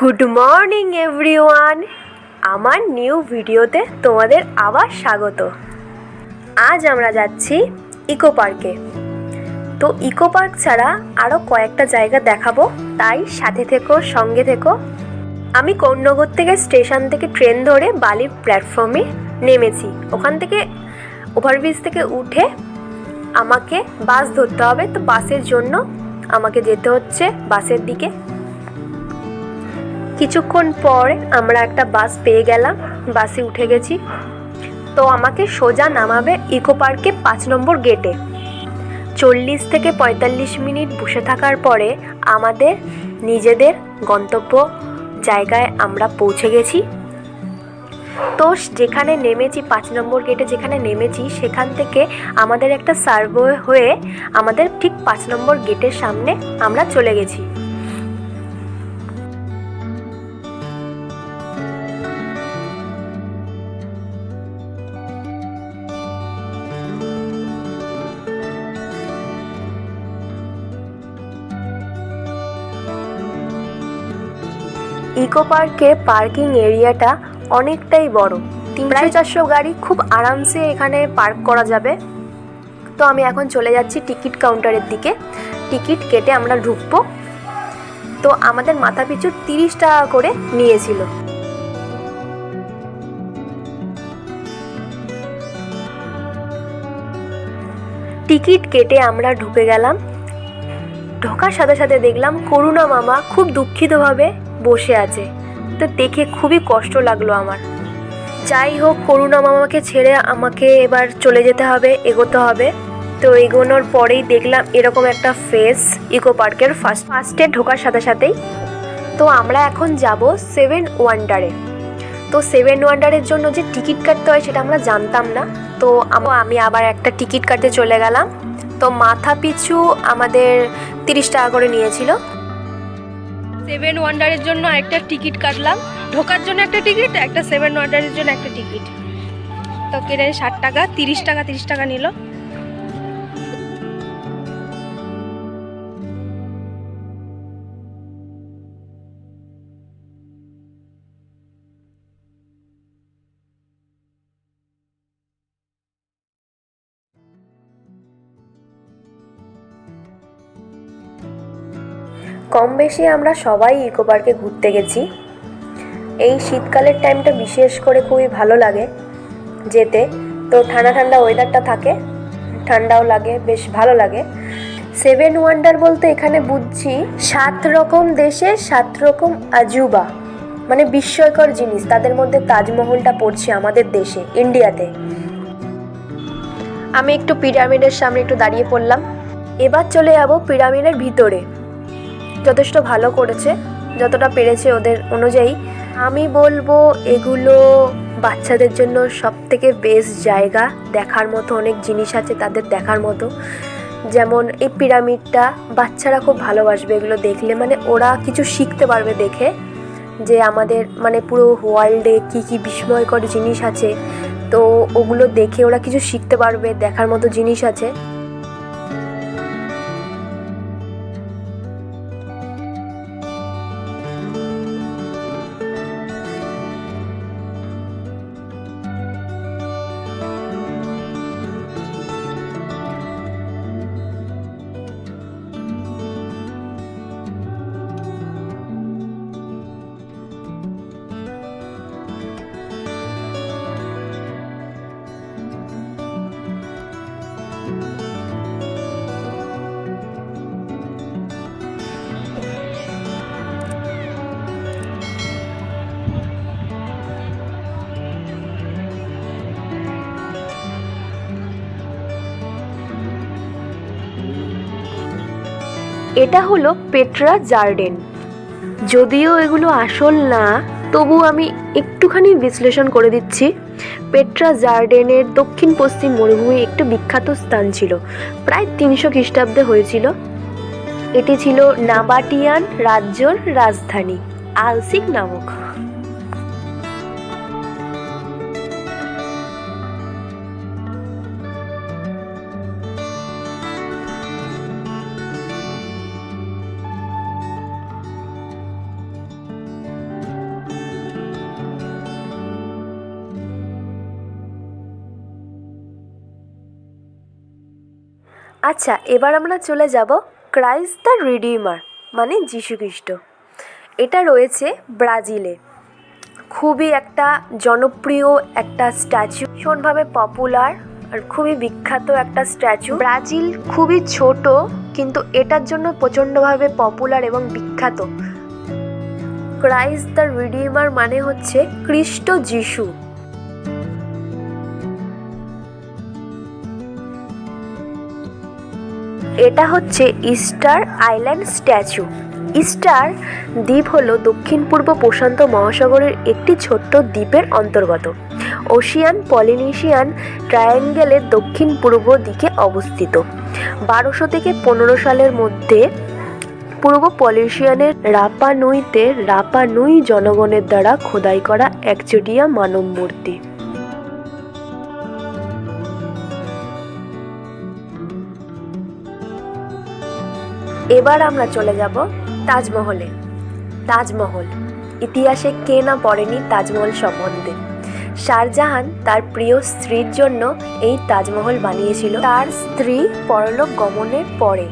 Good morning everyone আমার new ভিডিওতে তোমাদের আবার স্বাগত। আজ আমরা যাচ্ছি ইকো পার্কে তো ইকো পার্ক ছাড়া আরও কয়েকটা জায়গা দেখাবো, তাই সাথে থেকো, সঙ্গে থেকো। আমি কৌনগর থেকে স্টেশন থেকে ট্রেন ধরে বালির প্ল্যাটফর্মে নেমেছি। ওখান থেকে ওভারব্রিজ থেকে উঠে আমাকে বাস ধরতে হবে, তো বাসের জন্য আমাকে যেতে হচ্ছে বাসের দিকে। কিছুক্ষণ পর আমরা একটা বাস পেয়ে গেলাম, বাসে উঠে গেছি। তো আমাকে সোজা নামাবে ইকো পার্কে পাঁচ নম্বর গেটে। চল্লিশ থেকে পঁয়তাল্লিশ মিনিট বসে থাকার পরে আমাদের নিজেদের গন্তব্য জায়গায় আমরা পৌঁছে গেছি। তো যেখানে নেমেছি, পাঁচ নম্বর গেটে যেখানে নেমেছি, সেখান থেকে আমাদের একটা সার্ভে হয়ে আমাদের ঠিক পাঁচ নম্বর গেটের সামনে আমরা চলে গেছি। ইকো পার্কের পার্কিং এরিয়াটা অনেকটাই বড়। প্রায় চারশো গাড়ি খুব আরামসে এখানে পার্ক করা যাবে। তো আমি এখন চলে যাচ্ছি টিকিট কাউন্টারের দিকে। টিকিট কেটে আমরা ঢুকবো। তো আমাদের মাথা পিছু তিরিশ টাকা করে নিয়েছিল। টিকিট কেটে আমরা ঢুকে গেলাম। ঢোকার সাথে সাথে দেখলাম করুণা মামা খুব দুঃখিতভাবে বসে আছে। তো দেখে খুবই কষ্ট লাগল আমার। যাই হোক, করুণা মামাকে ছেড়ে আমাকে এবার চলে যেতে হবে, এগোতে হবে। তো এগোনোর পরেই দেখলাম এরকম একটা ফেস ইকো পার্কের ফার্স্ট ফার্স্টে ঢোকার সাথে সাথেই। তো আমরা এখন যাব সেভেন ওয়ান্ডারে তো সেভেন ওয়ান্ডারের জন্য যে টিকিট কাটতে হয় সেটা আমরা জানতাম না। তো আমি আবার একটা টিকিট কাটতে চলে গেলাম। তো মাথা পিছু আমাদের তিরিশ টাকা করে নিয়েছিল। সেভেন ওয়ান্ডারের জন্য একটা টিকিট কাটলাম। ঢোকার জন্য একটা টিকিট একটা সেভেন ওয়ান্ডারের জন্য একটা টিকিট তো কেটে ষাট টাকা, তিরিশ টাকা তিরিশ টাকা নিল। কম বেশি আমরা সবাই ইকো পার্কে ঘুরতে গেছি। এই শীতকালের টাইমটা বিশেষ করে খুবই ভালো লাগে যেতে। তো ঠান্ডা ঠান্ডা ওয়েদারটা থাকে, ঠান্ডাও লাগে, বেশ ভালো লাগে। সেভেন ওয়ান্ডার বলতে এখানে বুঝছি সাত রকম দেশে সাত রকম আজুবা মানে বিস্ময়কর জিনিস। তাদের মধ্যে তাজমহলটা পড়ছে আমাদের দেশে ইন্ডিয়াতে আমি একটু পিরামিডের সামনে একটু দাঁড়িয়ে পড়লাম। এবার চলে যাব পিরামিডের ভিতরে। যথেষ্ট ভালো করেছে, যতটা পেরেছে ওদের অনুযায়ী। আমি বলব, এগুলো বাচ্চাদের জন্য সব থেকে বেস্ট জায়গা। দেখার মতো অনেক জিনিস আছে তাদের দেখার মতো। যেমন এই পিরামিডটা বাচ্চারা খুব ভালোবাসবে এগুলো দেখলে। মানে ওরা কিছু শিখতে পারবে দেখে যে আমাদের মানে পুরো ওয়ার্ল্ডে কী কী বিস্ময়কর জিনিস আছে। তো ওগুলো দেখে ওরা কিছু শিখতে পারবে, দেখার মতো জিনিস আছে। এটা হলো পেট্রা জার্ডেন। যদিও এগুলো আসল না তবু আমি একটুখানি বিশ্লেষণ করে দিচ্ছি। পেট্রা জার্ডেনের দক্ষিণ পশ্চিম মরুভূমি একটি বিখ্যাত স্থান ছিল, প্রায় তিনশো খ্রিস্টাব্দে হয়েছিল। এটি ছিল নাবাটিয়ান রাজ্যর রাজধানী, আলসিক নামক। আচ্ছা এবার আমরা চলে যাব ক্রাইস্ট দ্য রিডিমার মানে যীশুখ্রিস্ট। এটা রয়েছে ব্রাজিলে। খুবই একটা জনপ্রিয় একটা স্ট্যাচু, ভীষণভাবে পপুলার আর খুবই বিখ্যাত একটা স্ট্যাচু। ব্রাজিল খুবই ছোট, কিন্তু এটার জন্য প্রচণ্ডভাবে পপুলার এবং বিখ্যাত। ক্রাইস্ট দ্য রিডিমার মানে হচ্ছে খ্রিস্ট যিশু। এটা হচ্ছে ইস্টার আইল্যান্ড স্ট্যাচু। ইস্টার দ্বীপ হলো দক্ষিণ পূর্ব প্রশান্ত মহাসাগরের একটি ছোট্ট দ্বীপের অন্তর্গত। ওশিয়ান পলিনেশিয়ান ট্রায়াঙ্গেলের দক্ষিণ পূর্ব দিকে অবস্থিত। বারোশো থেকে পনেরো সালের মধ্যে পূর্ব পলিনেশিয়ানের রাপানুইতে রাপানুই জনগণের দ্বারা খোদাই করা একচটিয়া মানব মূর্তি এবার আমরা চলে যাব তাজমহলে। তাজমহল, ইতিহাসে কে না পড়েনি তাজমহল সম্বন্ধে। শাহজাহান তার প্রিয় স্ত্রীর জন্য এই তাজমহল বানিয়েছিল। তার স্ত্রী পরলোক গমনের পরে।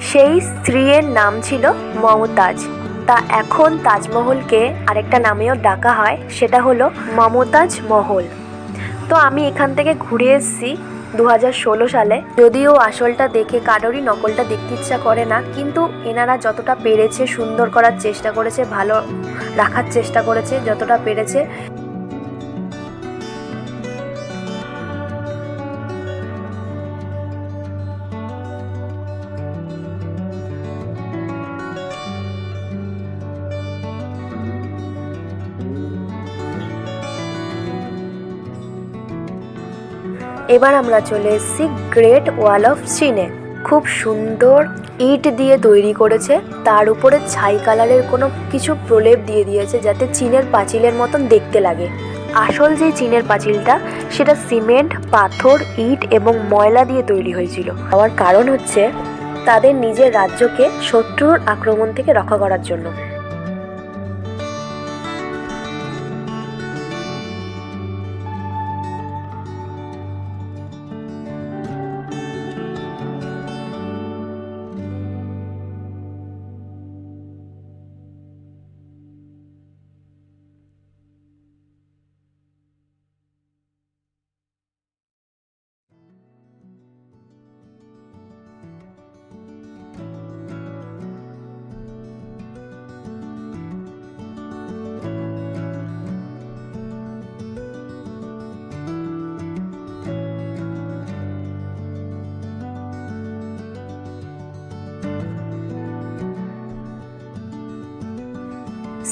সেই স্ত্রীর নাম ছিল মমতাজ। তা এখন তাজমহলকে আরেকটা নামেও ডাকা হয়, সেটা হলো মমতাজ মহল। তো আমি এখান থেকে ঘুরে এসেছি দু সালে। যদিও আসলটা দেখে কারোরই নকলটা দেখতে ইচ্ছা করে না, কিন্তু এনারা যতটা পেরেছে সুন্দর করার চেষ্টা করেছে, ভালো রাখার চেষ্টা করেছে, যতটা পেরেছে এবার আমরা চলে এসেছি গ্রেট ওয়াল অফ চীনে খুব সুন্দর ইট দিয়ে তৈরি করেছে। তার উপরে ছাই কালারের কোনো কিছু প্রলেপ দিয়ে দিয়েছে যাতে চীনের পাঁচিলের মতন দেখতে লাগে। আসল যে চীনের পাঁচিলটা, সেটা সিমেন্ট, পাথর, ইট এবং ময়লা দিয়ে তৈরি হয়েছিল। হওয়ার কারণ হচ্ছে তাদের নিজের রাজ্যকে শত্রুর আক্রমণ থেকে রক্ষা করার জন্য।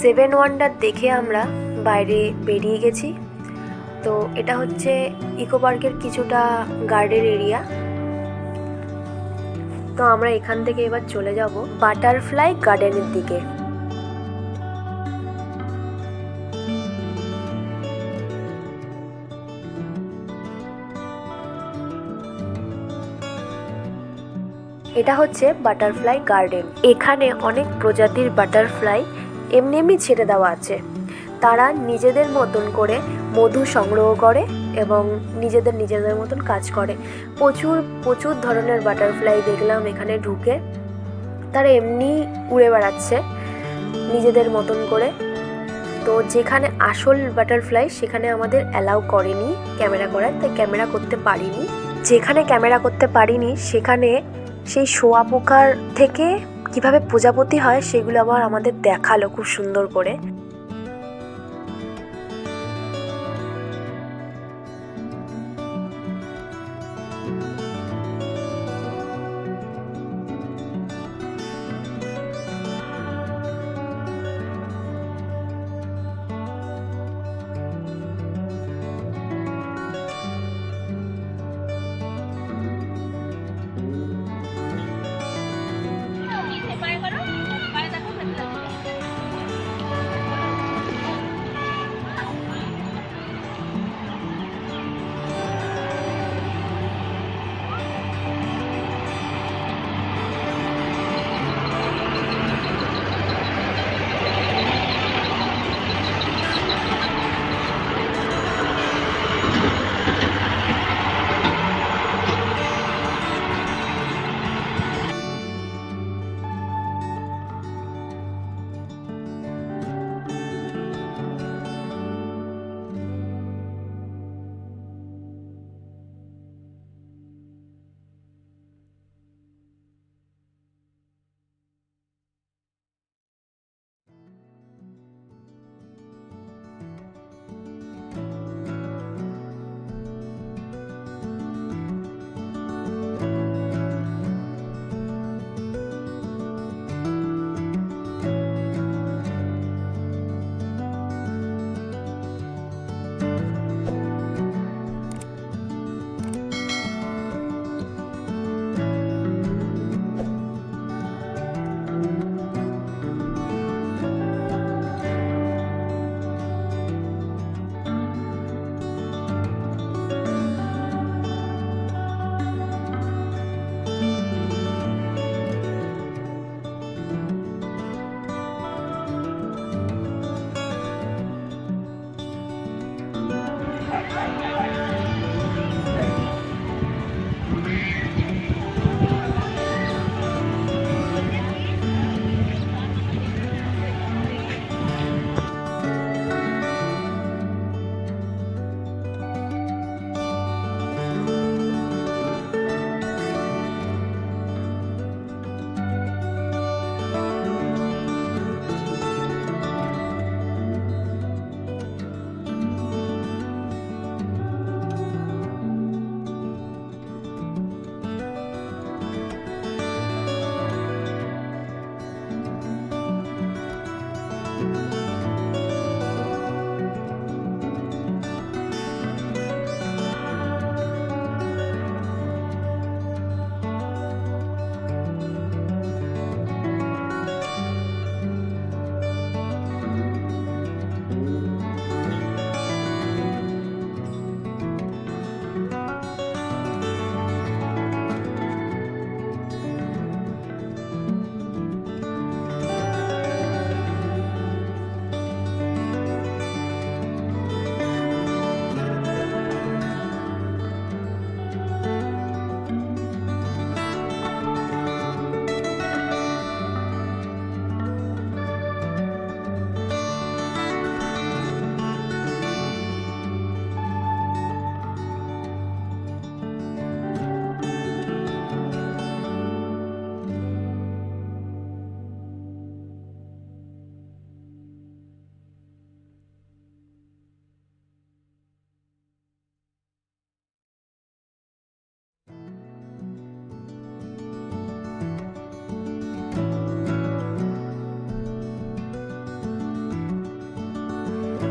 সেভেন ওয়ান্ডার দেখে আমরা বাইরে বেরিয়ে গেছি। তো এটা হচ্ছে ইকো পার্কের কিছুটা গার্ডেন এরিয়া। তো আমরা এখান থেকে এবার চলে যাব বাটারফ্লাই গার্ডেনের দিকে। এটা হচ্ছে বাটারফ্লাই গার্ডেন। এখানে অনেক প্রজাতির বাটারফ্লাই এমনি এমনি ছেড়ে দেওয়া আছে। তারা নিজেদের মতন করে মধু সংগ্রহ করে এবং নিজেদের নিজেদের মতন কাজ করে। প্রচুর প্রচুর ধরনের বাটারফ্লাই দেখলাম এখানে ঢুকে। তারা এমনি উড়ে বেড়াচ্ছে নিজেদের মতন করে। তো যেখানে আসল বাটারফ্লাই সেখানে আমাদের অ্যালাউ করেনি ক্যামেরা করার, তাই ক্যামেরা করতে পারিনি। যেখানে ক্যামেরা করতে পারিনি সেখানে সেই শোয়া পোকার থেকে কীভাবে প্রজাপতি হয় সেগুলো আবার আমাদের দেখাল খুব সুন্দর করে।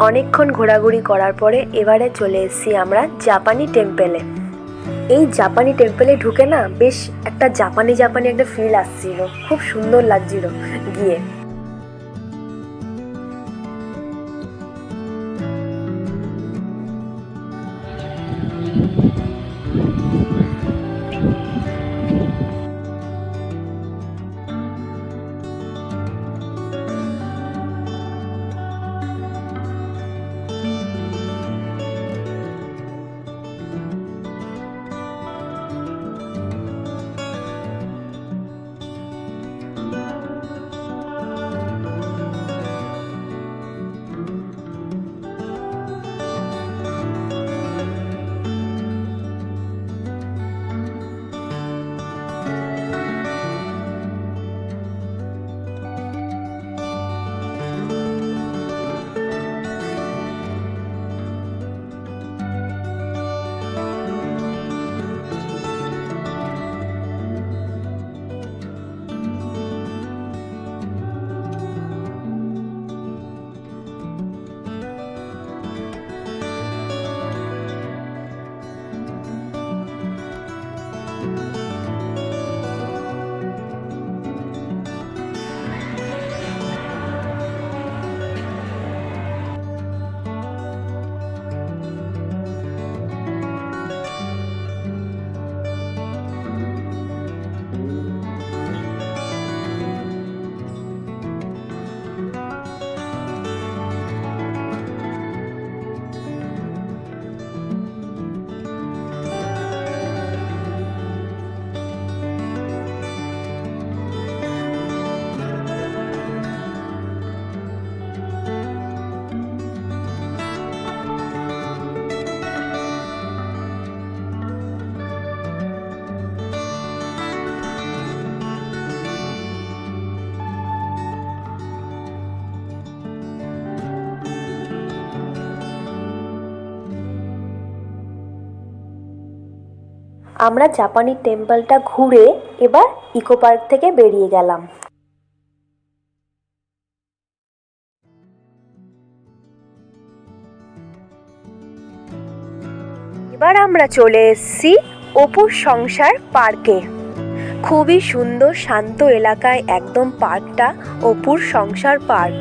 অনেকক্ষণ ঘোরাঘুরি করার পরে এবারে চলে এসেছি আমরা জাপানি টেম্পেলে। এই জাপানি টেম্পেলে ঢুকে না বেশ একটা জাপানি জাপানি একটা ফিল আসছিল। খুব সুন্দর লাগছিল গিয়ে। আমরা জাপানি টেম্পলটা ঘুরে এবার ইকো পার্ক থেকে বেরিয়ে গেলাম। এবার আমরা চলে এসেছি অপুর সংসার পার্কে। খুবই সুন্দর, শান্ত এলাকায় একদম পার্কটা অপুর সংসার পার্ক।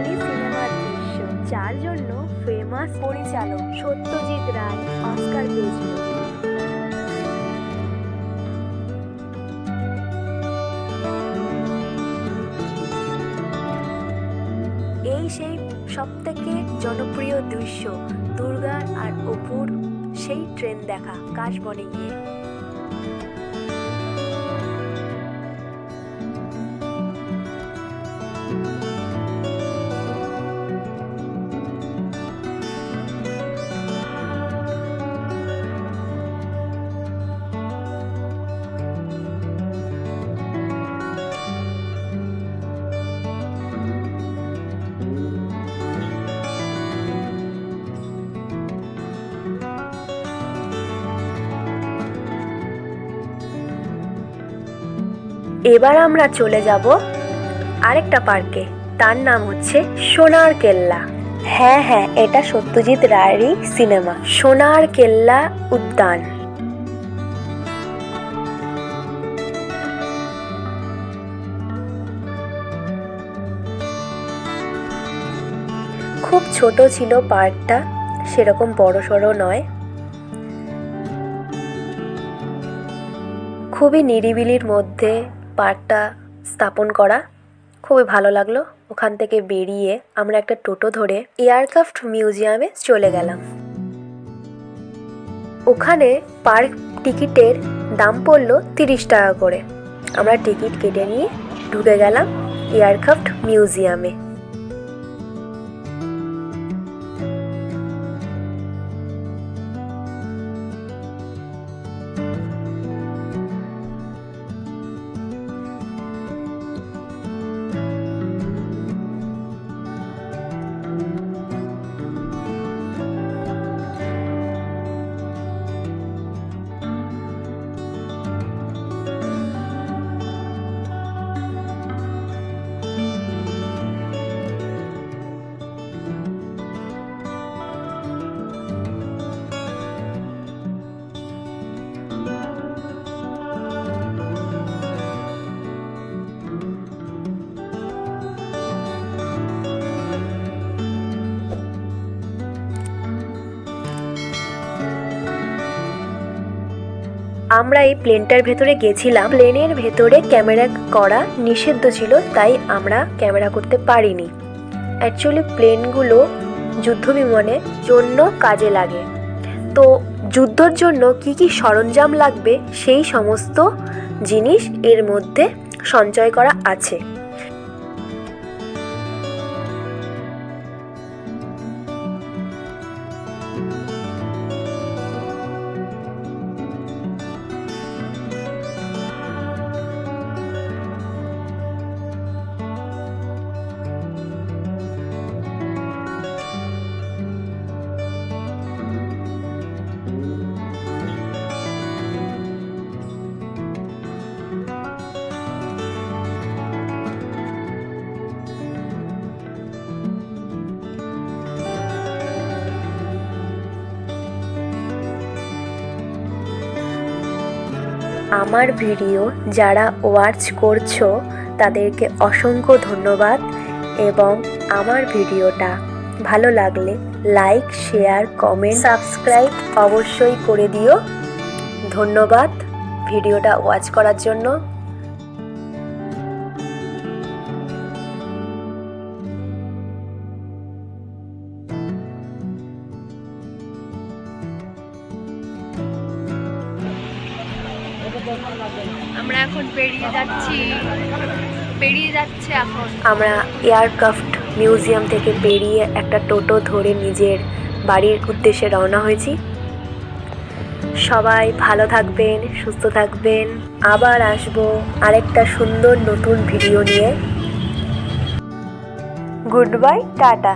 পাঁচালী সিনেমার দৃশ্য, যার জন্য ফেমাস পরিচালক সত্যজিৎ রায় অস্কার পেয়েছিল এই সেই সব থেকে জনপ্রিয় দৃশ্য দুর্গা আর অপুর সেই ট্রেন দেখা, কাশবনে গিয়ে। এবার আমরা চলে যাব আরেকটা পার্কে। তার নাম হচ্ছে সোনার কেল্লা। হ্যাঁ হ্যাঁ এটা সত্যজিৎ রায়েরই সিনেমা। সোনার কেল্লা উদ্যান। খুব ছোট ছিল পার্কটা সেরকম বড় সড়ো নয়। খুবই নিরিবিলির মধ্যে পার্কটা স্থাপন করা। খুবই ভালো লাগল। ওখান থেকে বেরিয়ে আমরা একটা টোটো ধরে এয়ারক্রাফট মিউজিয়ামে চলে গেলাম। ওখানে পার্ক টিকিটের দাম পড়ল তিরিশ টাকা করে। আমরা টিকিট কেটে নিয়ে ঢুকে গেলাম এয়ারক্রাফট মিউজিয়ামে। আমরা এই প্লেনটার ভেতরে গেছিলাম। প্লেনের ভেতরে ক্যামেরা করা নিষিদ্ধ ছিল, তাই আমরা ক্যামেরা করতে পারিনি। অ্যাকচুয়ালি প্লেনগুলো যুদ্ধ বিমানের জন্য কাজে লাগে। তো যুদ্ধর জন্য কি কি সরঞ্জাম লাগবে, সেই সমস্ত জিনিস এর মধ্যে সঞ্চয় করা আছে। আমার ভিডিও যারা ওয়াচ করছ, তাদেরকে অসংখ্য ধন্যবাদ এবং আমার ভিডিওটা ভালো লাগলে লাইক শেয়ার কমেন্ট সাবস্ক্রাইব অবশ্যই করে দিও। ধন্যবাদ ভিডিওটা ওয়াচ করার জন্য। আমরা এখন বেরিয়ে যাচ্ছি, বেরিয়ে যাচ্ছে এখন। আমরা এয়ারক্রাফট মিউজিয়াম থেকে বেরিয়ে একটা টোটো ধরে নিজের বাড়ির উদ্দেশ্যে রওনা হয়েছি। সবাই ভালো থাকবেন, সুস্থ থাকবেন। আবার আসব আরেকটা সুন্দর নতুন ভিডিও নিয়ে। Good bye, tata.